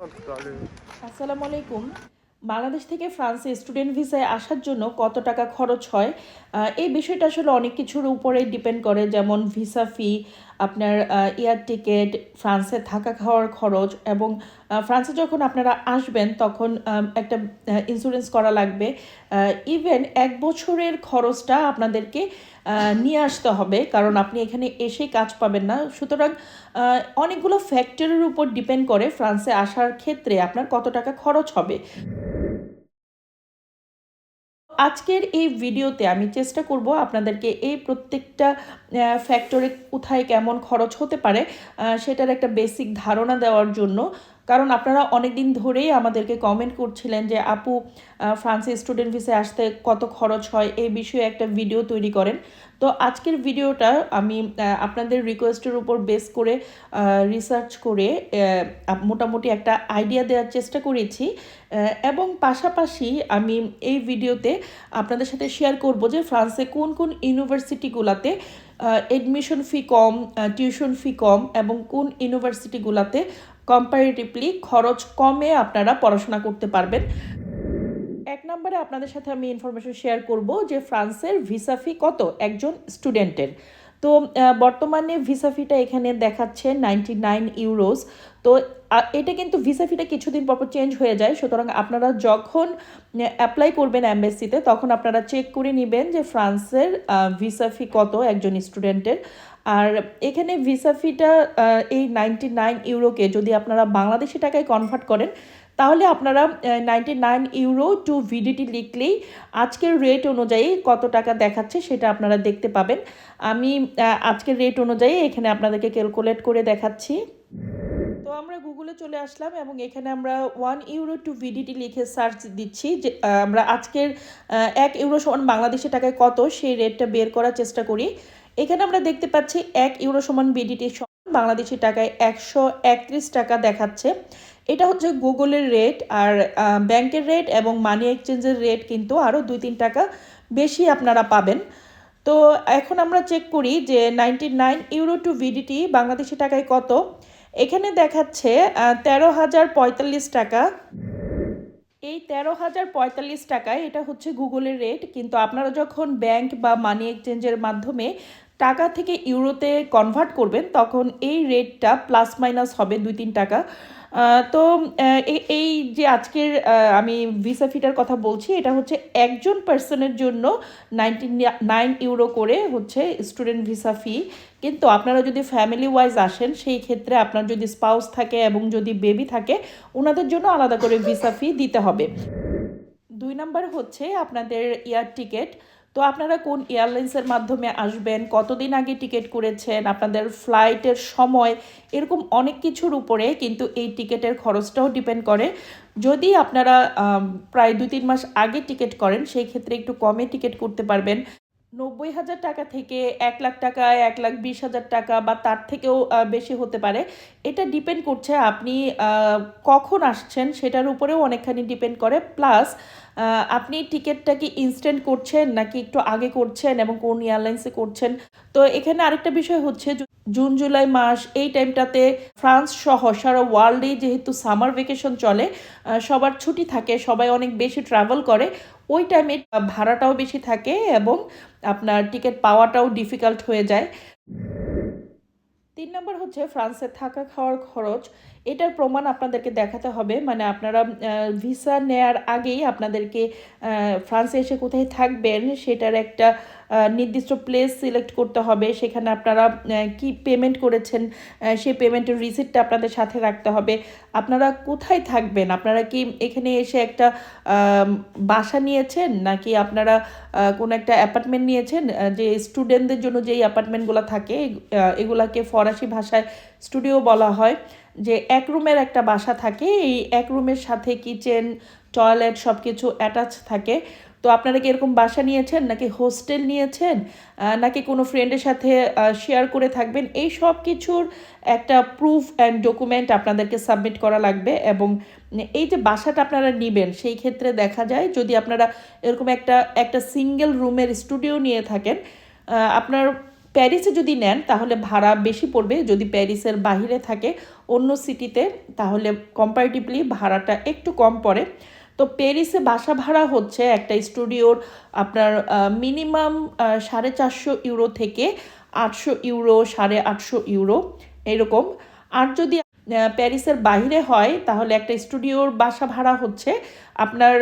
আসসালামু আলাইকুম। বাংলাদেশ থেকে ফ্রান্সে স্টুডেন্ট ভিসায় আসার জন্য কত টাকা খরচ হয়? এই বিষয়টা আসলে অনেক কিছুর উপরে ডিপেন্ড করে, যেমন ভিসা ফি আপনার এয়ার টিকিট, ফ্রান্সে থাকা খাওয়ার খরচ এবং ফ্রান্সে যখন আপনারা আসবেন তখন একটা ইন্স্যুরেন্স করা লাগবে। ইভেন এক বছরের খরচটা আপনাদেরকে নিয়ে আসতে হবে কারণ আপনি এখানে এসেই কাজ পাবেন না। সুতরাং অনেকগুলো ফ্যাক্টরের উপর ডিপেন্ড করে ফ্রান্সে আসার ক্ষেত্রে আপনার কত টাকা খরচ হবে। আজকের এই ভিডিওতে আমি চেষ্টা করব আপনাদেরকে এই প্রত্যেকটা ফ্যাক্টরি কোথায় কেমন খরচ হতে পারে সেটার একটা বেসিক ধারণা দেওয়ার জন্য কারণ আপনারা অনেক দিন ধরেই আমাদেরকে কমেন্ট করছিলেন যে, আপু ফ্রান্সে স্টুডেন্ট ভিসে আসতে কত খরচ হয়? এই বিষয়ে একটা ভিডিও তৈরি করেন। তো আজকের ভিডিওটা আমি আপনাদের রিকোয়েস্টের উপর বেস করে রিসার্চ করে মোটামুটি একটা আইডিয়া দেওয়ার চেষ্টা করেছি। এবং পাশাপাশি আমি এই ভিডিওতে আপনাদের সাথে শেয়ার করব যে ফ্রান্সে কোন কোন ইউনিভার্সিটিগুলোতে এডমিশন ফি কম টিউশন ফি কম এবং কোন ইউনিভার্সিটিগুলোতে কম্পারেটিভলি খরচ কমে আপনারা পড়াশোনা করতে পারবেন। এক নম্বরে আপনাদের সাথে আমি ইনফরমেশন শেয়ার করব যে ফ্রান্সের ভিসা ফি কত একজন স্টুডেন্টের তো বর্তমানে ভিসা ফিটা এখানে দেখাচ্ছে নাইনটি নাইন ইউরোস তো এটা কিন্তু ভিসা ফিটা কিছুদিন পর পর চেঞ্জ হয়ে যায়। সুতরাং আপনারা যখন অ্যাপ্লাই করবেন অ্যাম্বাসিতে তখন আপনারা চেক করে নেবেন যে ফ্রান্সের ভিসা ফি কত একজন স্টুডেন্টের আর এখানে ভিসা ফিটা এই নাইনটি নাইন ইউরোকে যদি আপনারা বাংলাদেশি টাকায় কনভার্ট করেন, তাহলে আপনারা ninety nine euro to BDT লিখলেই আজকের রেট অনুযায়ী কত টাকা দেখাচ্ছে সেটা আপনারা দেখতে পাবেন। আমি আজকের রেট অনুযায়ী এখানে আপনাদেরকে ক্যালকুলেট করে দেখাচ্ছি। তো আমরা গুগলে চলে আসলাম এবং এখানে আমরা ওয়ান ইউরো টু ভিডিটি লিখে সার্চ দিচ্ছি যে আমরা আজকের এক ইউরো সমান বাংলাদেশি টাকায় কত সেই রেটটা বের করার চেষ্টা করি। এখানে আমরা দেখতে পাচ্ছি এক ইউরো সমান বিডিটি সমান বাংলাদেশি টাকায় একশো একত্রিশ টাকা দেখাচ্ছে। এটা হচ্ছে গুগলের রেট আর ব্যাংকের রেট এবং মানি এক্সচেঞ্জের রেট কিন্তু আরও দুই তিন টাকা বেশি আপনারা পাবেন। তো এখন আমরা চেক করি যে ninety nine euro to BDT Bangladeshi টাকায় কত। এখানে দেখাচ্ছে তেরো হাজার পঁয়তাল্লিশ টাকা। এই তেরো হাজার পঁয়তাল্লিশ টাকায়, এটা হচ্ছে গুগলের রেট কিন্তু আপনারা যখন ব্যাংক বা মানি এক্সচেঞ্জের মাধ্যমে টাকা থেকে ইউরোতে কনভার্ট করবেন, তখন এই রেটটা প্লাস মাইনাস হবে দুই তিন টাকা। তো এই যে আজকের আমি ভিসা ফিটার কথা বলছি, এটা হচ্ছে একজন পার্সনের জন্য নাইনটি নাইন ইউরো করে হচ্ছে স্টুডেন্ট ভিসা ফি কিন্তু আপনারা যদি ফ্যামিলি ওয়াইজ আসেন, সেই ক্ষেত্রে আপনার যদি স্পাউস থাকে এবং যদি বেবি থাকে, ওনাদের জন্য আলাদা করে ভিসা ফি দিতে হবে। দুই নাম্বার হচ্ছে আপনাদের এয়ার টিকেট তো আপনারা কোন এয়ারলাইন্সের মাধ্যমে আসবেন? কতদিন আগে টিকিট করেছেন? আপনাদের ফ্লাইটের সময় এরকম অনেক কিছুর উপরে কিন্তু এই টিকিটের খরচটাও ডিপেন্ড করে। যদি আপনারা প্রায় দু তিন মাস আগে টিকিট করেন, সেই ক্ষেত্রে একটু কমে টিকিট করতে পারবেন। নব্বই হাজার টাকা থেকে এক লাখ টাকা, এক লাখ বিশ হাজার টাকা বা তার থেকেও বেশি হতে পারে। এটা ডিপেন্ড করছে আপনি কখন আসছেন সেটার উপরেও অনেকখানি ডিপেন্ড করে। প্লাস আপনি টিকিটটা কি ইনস্ট্যান্ট করছেন নাকি একটু আগে করছেন এবং কোন এয়ারলাইন্সে করছেন? তো এখানে আরেকটা বিষয় হচ্ছে জুন, জুলাই মাস এই টাইমটাতে ফ্রান্স সহ সারা ওয়ার্ল্ডেই যেহেতু সামার ভেকেশন চলে সবার ছুটি থাকে, সবাই অনেক বেশি ট্রাভেল করে, ওই টাইমে ভাড়াটাও বেশি থাকে এবং আপনার টিকিট পাওয়াটাও ডিফিকাল্ট হয়ে যায়। তিন নম্বর হচ্ছে, ফ্রান্সে থাকা খাওয়ার খরচ এটার প্রমাণ আপনাদেরকে দেখাতে হবে। মানে আপনারা ভিসা নেয়ার আগেই আপনাদেরকে ফ্রান্সে এসে কোথায় থাকবেন, সেটার একটা নির্দিষ্ট প্লেস সিলেক্ট করতে হবে। সেখানে আপনারা কি পেমেন্ট করেছেন সেই পেমেন্টের রিসিপ্টটা আপনাদের সাথে রাখতে হবে। আপনারা কোথায় থাকবেন? আপনারা কি এখানে এসে একটা বাসা নিয়েছেন? নাকি আপনারা কোনো একটা অ্যাপার্টমেন্ট নিয়েছেন? যে স্টুডেন্টদের জন্য যেই অ্যাপার্টমেন্টগুলো থাকে এগুলাকে ফরাসি ভাষায় স্টুডিও বলা হয়। যে এক রুমের একটা বাসা থাকে, এই এক রুমের সাথে কিচেন টয়লেট সব কিছু অ্যাটাচ থাকে। তো আপনারা কি এরকম বাসা নিয়েছেন, নাকি হোস্টেল নিয়েছেন নাকি কোনো ফ্রেন্ডের সাথে শেয়ার করে থাকবেন? এই সব কিছুর একটা প্রুফ অ্যান্ড ডকুমেন্ট আপনাদেরকে সাবমিট করা লাগবে এবং এই যে বাসাটা আপনারা নেবেন, সেই ক্ষেত্রে দেখা যায় যদি আপনারা এরকম একটা একটা সিঙ্গেল রুমের স্টুডিও নিয়ে থাকেন আপনার প্যারিসে যদি নেন, তাহলে ভাড়া বেশি পড়বে। যদি প্যারিসের বাহিরে থাকে অন্য সিটিতে তাহলে কম্পারেটিভলি ভাড়াটা একটু কম পড়ে। তো প্যারিসে বাসা ভাড়া হচ্ছে একটা স্টুডিওর আপনার মিনিমাম সাড়ে চারশো ইউরো থেকে আটশো ইউরো, সাড়ে আটশো ইউরো এরকম। আর যদি প্যারিসের বাইরে হয়, তাহলে একটা স্টুডিওর বাসা ভাড়া হচ্ছে আপনার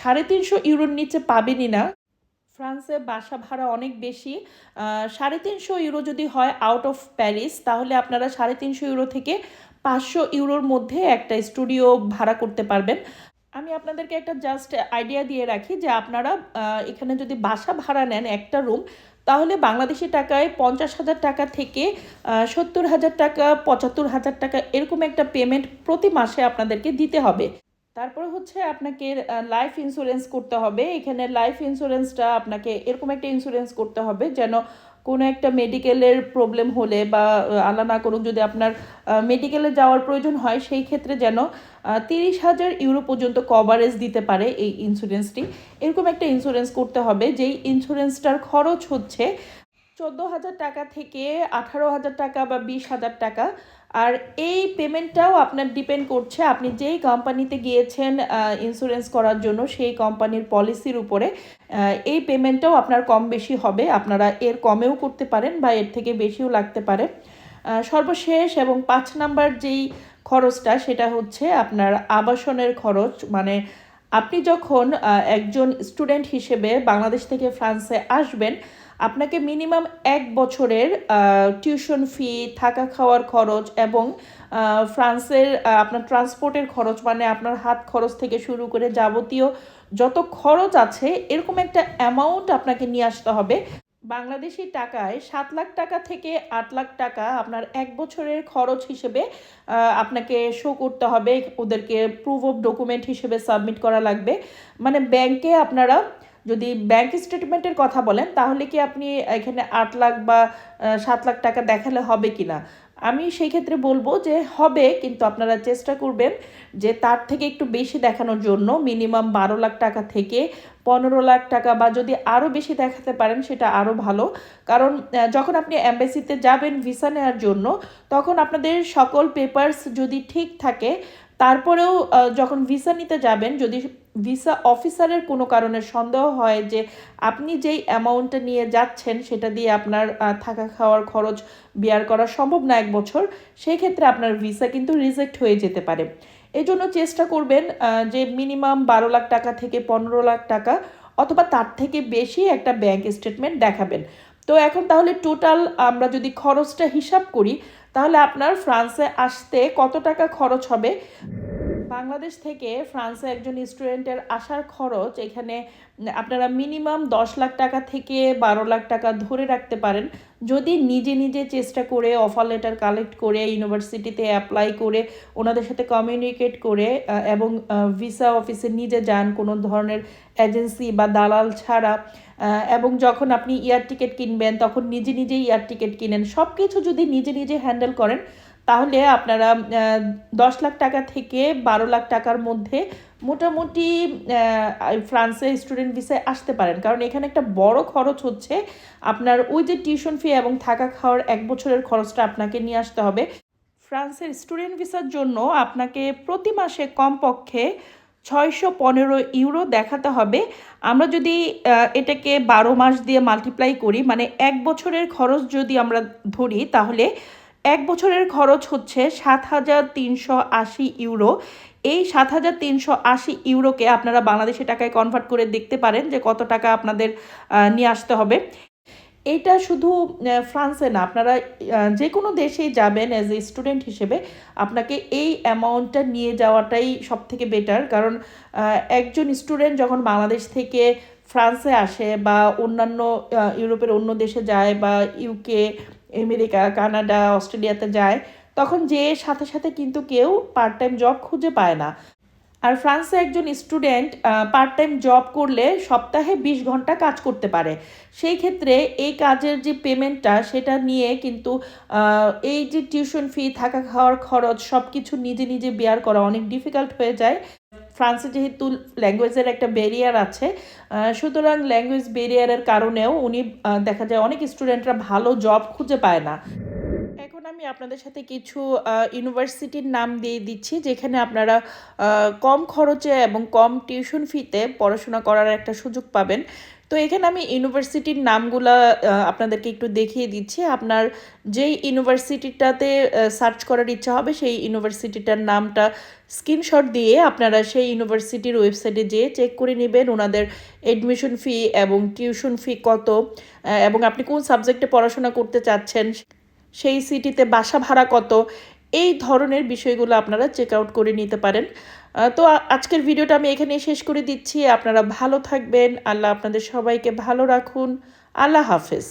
সাড়ে তিনশো ইউরোর নিচে পাবেনই না। ফ্রান্সে বাসা ভাড়া অনেক বেশি সাড়ে তিনশো ইউরো যদি হয় আউট অফ প্যারিস, তাহলে আপনারা সাড়ে তিনশো ইউরো থেকে পাঁচশো ইউরোর মধ্যে একটা স্টুডিও ভাড়া করতে পারবেন। আমি আপনাদেরকে একটা জাস্ট আইডিয়া দিয়ে রাখি যে আপনারা এখানে যদি বাসা ভাড়া নেন একটা রুম তাহলে বাংলাদেশি টাকায় পঞ্চাশ হাজার টাকা থেকে সত্তর হাজার টাকা, পঁচাত্তর হাজার টাকা এরকম একটা পেমেন্ট প্রতি মাসে আপনাদেরকে দিতে হবে। তারপরে হচ্ছে আপনাকে লাইফ ইন্স্যুরেন্স করতে হবে। এখানে লাইফ ইন্স্যুরেন্সটা আপনাকে এরকম একটা ইন্স্যুরেন্স করতে হবে যেন কোনো একটা মেডিকেলের প্রবলেম হলে বা আলা না করুক যদি আপনার মেডিকেলে যাওয়ার প্রয়োজন হয়, সেই ক্ষেত্রে যেন তিরিশ হাজার ইউরো পর্যন্ত কভারেজ দিতে পারে এই ইন্স্যুরেন্সটি এরকম একটা ইন্স্যুরেন্স করতে হবে, যেই ইন্স্যুরেন্সটার খরচ হচ্ছে চোদ্দ হাজার টাকা থেকে আঠারো হাজার টাকা বা বিশ হাজার টাকা আর এই পেমেন্টটাও আপনার ডিপেন্ড করছে, আপনি যেই কোম্পানিতে গিয়েছেন ইন্স্যুরেন্স করার জন্য, সেই কোম্পানির পলিসির উপরে এই পেমেন্টটাও আপনার কম বেশি হবে। আপনারা এর কমেও করতে পারেন বা এর থেকে বেশিও লাগতে পারে। সর্বশেষ এবং পাঁচ নাম্বার যেই খরচটা, সেটা হচ্ছে আপনার আবাসনের খরচ। মানে আপনি যখন একজন স্টুডেন্ট হিসেবে বাংলাদেশ থেকে ফ্রান্সে আসবেন আপনাকে মিনিমাম এক বছরের টিউশন ফি থাকা খাওয়ার খরচ এবং ফ্রান্সের আপনার ট্রান্সপোর্টের খরচ মানে আপনার হাত খরচ থেকে শুরু করে যাবতীয় যত খরচ আছে, এরকম একটা অ্যামাউন্ট আপনাকে নিয়ে আসতে হবে। বাংলাদেশি টাকায় সাত লাখ টাকা থেকে আট লাখ টাকা আপনার এক বছরের খরচ হিসেবে আপনাকে শো করতে হবে। ওদেরকে প্রুফ অফ ডকুমেন্ট হিসেবে সাবমিট করা লাগবে। মানে ব্যাংকে আপনারা যদি ব্যাংক স্টেটমেন্টের কথা বলেন, তাহলে কি আপনি এখানে আট লাখ বা সাত লাখ টাকা দেখালে হবে কি না? আমি সেই ক্ষেত্রে বলব যে হবে, কিন্তু আপনারা চেষ্টা করবেন যে তার থেকে একটু বেশি দেখানোর জন্য মিনিমাম বারো লাখ টাকা থেকে পনেরো লাখ টাকা বা যদি আরও বেশি দেখাতে পারেন, সেটা আরও ভালো। কারণ যখন আপনি অ্যাম্বাসিতে যাবেন ভিসা নেওয়ার জন্য, তখন আপনাদের সকল পেপারস যদি ঠিক থাকে, তারপরেও যখন ভিসা নিতে যাবেন, যদি ভিসা অফিসারের কোনো কারণে সন্দেহ হয় যে আপনি যেই অ্যামাউন্টটা নিয়ে যাচ্ছেন সেটা দিয়ে আপনার থাকা খাওয়ার খরচ বিয়ার করা সম্ভব না এক বছর সেই ক্ষেত্রে আপনার ভিসা কিন্তু রিজেক্ট হয়ে যেতে পারে। এই জন্য চেষ্টা করবেন যে মিনিমাম বারো লাখ টাকা থেকে পনেরো লাখ টাকা অথবা তার থেকে বেশি একটা ব্যাংক স্টেটমেন্ট দেখাবেন। তো এখন তাহলে টোটাল আমরা যদি খরচটা হিসাব করি, তাহলে আপনার ফ্রান্সে আসতে কত টাকা খরচ হবে? বাংলাদেশ থেকে ফ্রান্সে একজন স্টুডেন্টের আসার খরচ এখানে, আপনারা মিনিমাম দশ লাখ টাকা থেকে বারো লাখ টাকা ধরে রাখতে পারেন। যদি নিজে নিজে চেষ্টা করে অফার লেটার কালেক্ট করে ইউনিভার্সিটিতে অ্যাপ্লাই করে, ওনাদের সাথে কমিউনিকেট করে এবং ভিসা অফিসে নিজে যান কোনো ধরনের এজেন্সি বা দালাল ছাড়া এবং যখন আপনি এয়ার টিকিট কিনবেন, তখন নিজে নিজেই এয়ার টিকিট কিনেন। সব কিছু যদি নিজে নিজে হ্যান্ডেল করেন তাহলে আপনারা দশ লাখ টাকা থেকে বারো লাখ টাকার মধ্যে মোটামুটি ফ্রান্সে স্টুডেন্ট ভিসায় আসতে পারেন। কারণ এখানে একটা বড় খরচ হচ্ছে আপনার ওই যে টিউশন ফি এবং থাকা খাওয়ার এক বছরের খরচটা আপনাকে নিয়ে আসতে হবে। ফ্রান্সের স্টুডেন্ট ভিসার জন্য আপনাকে প্রতি মাসে কমপক্ষে ছয়শো পনেরো ইউরো দেখাতে হবে। আমরা যদি এটাকে বারো মাস দিয়ে মাল্টিপ্লাই করি মানে এক বছরের খরচ যদি আমরা ধরি, তাহলে এক বছরের খরচ হচ্ছে সাত হাজার তিনশো আশি ইউরো। এই সাত হাজার তিনশো আশি ইউরোকে আপনারা বাংলাদেশি টাকায় কনভার্ট করে দেখতে পারেন যে কত টাকা আপনাদের নিয়ে আসতে হবে। এটা শুধু ফ্রান্সে না, আপনারা যে কোনো দেশেই যাবেন অ্যাজ এ স্টুডেন্ট হিসেবে, আপনাকে এই অ্যামাউন্টটা নিয়ে যাওয়াটাই সব থেকে বেটার কারণ একজন স্টুডেন্ট যখন বাংলাদেশ থেকে ফ্রান্সে আসে বা অন্যান্য ইউরোপের অন্য দেশে যায় বা ইউকে আমেরিকা, কানাডা, অস্ট্রেলিয়াতে যায়, তখন যে সাথে সাথে কিন্তু কেউ পার্ট টাইম জব খুঁজে পায় না। আর ফ্রান্সে একজন স্টুডেন্ট পার্ট টাইম জব করলে সপ্তাহে বিশ ঘণ্টা কাজ করতে পারে। সেই ক্ষেত্রে এই কাজের যে পেমেন্টটা সেটা নিয়ে কিন্তু এই যে টিউশন ফি থাকা খাওয়ার খরচ সব কিছু নিজে নিজে বেয়ার করা অনেক ডিফিকাল্ট হয়ে যায়। ফ্রান্সে যেহেতু ল্যাঙ্গুয়েজের একটা ব্যারিয়ার আছে সুতরাং ল্যাঙ্গুয়েজ ব্যারিয়ারের কারণেও উনি দেখা যায় অনেক স্টুডেন্টরা ভালো জব খুঁজে পায় না। আমি আপনাদের সাথে কিছু ইউনিভার্সিটির নাম দিয়ে দিচ্ছি, যেখানে আপনারা কম খরচে এবং কম টিউশন ফিতে পড়াশোনা করার একটা সুযোগ পাবেন। তো এখানে আমি ইউনিভার্সিটির নামগুলা আপনাদেরকে একটু দেখিয়ে দিচ্ছি। আপনার যেই ইউনিভার্সিটিটাতে সার্চ করার ইচ্ছা হবে, সেই ইউনিভার্সিটিটার নামটা স্ক্রিনশট দিয়ে আপনারা সেই ইউনিভার্সিটির ওয়েবসাইটে যেয়ে চেক করে নেবেন, ওনাদের এডমিশন ফি এবং টিউশন ফি কত এবং আপনি কোন সাবজেক্টে পড়াশোনা করতে চাচ্ছেন। সেই সিটিতে বাসা ভাড়া কত? এই ধরনের বিষয়গুলো আপনারা চেক আউট করে নিতে পারেন। তো আজকের ভিডিওটা আমি এখানে শেষ করে দিচ্ছি। আপনারা ভালো থাকবেন। আল্লাহ আপনাদের সবাইকে ভালো রাখুন। আল্লাহ হাফেজ।